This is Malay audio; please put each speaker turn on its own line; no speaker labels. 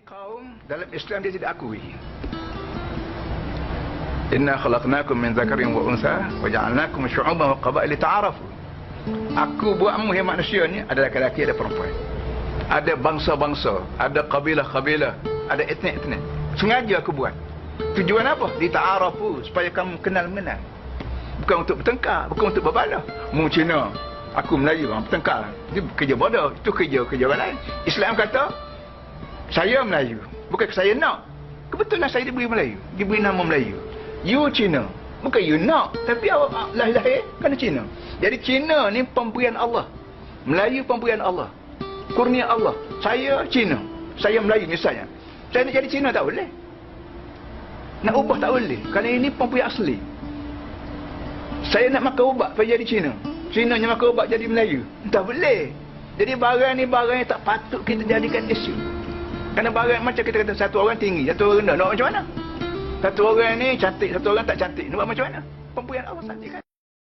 kaum dalam Islam dia tidak akui. Inna khalaqnakum min zakarin wa unsa wa ja'alnakum syu'uban wa qaba'ila ta'arafu. Aku buatmu yang manusia ni ada lelaki ada perempuan. Ada bangsa-bangsa, ada kabilah-kabilah, ada etnik-etnik. Sengaja aku buat. Tujuan apa? Dita'arafu supaya kamu kenal mengenal. Bukan untuk bertengkar, bukan untuk berbalah. Mu Cina, aku Melayu, bertengkar. Itu kerja bodoh, itu kerja-kerja orang lain. Islam kata, saya Melayu. Bukan saya nak. Kebetulan saya diberi Melayu. Diberi nama Melayu. You Cina. Bukan you nak. Tapi awak lahir-lahir kena Cina. Jadi Cina ni pemberian Allah. Melayu pemberian Allah. Kurnia Allah. Saya Cina. Saya Melayu misalnya. Saya nak jadi Cina tak boleh. Nak ubah tak boleh. Kerana ini pemberian asli. Saya nak makan ubat supaya jadi Cina. Cina yang makan ubat jadi Melayu. Tak boleh. Jadi barang ni barang yang tak patut kita jadikan isu. Kerana barang macam kita kata satu orang tinggi, satu orang rendah. Nak macam mana? Satu orang ni cantik, satu orang tak cantik. Nak macam mana? Pemberian Allah saja kan?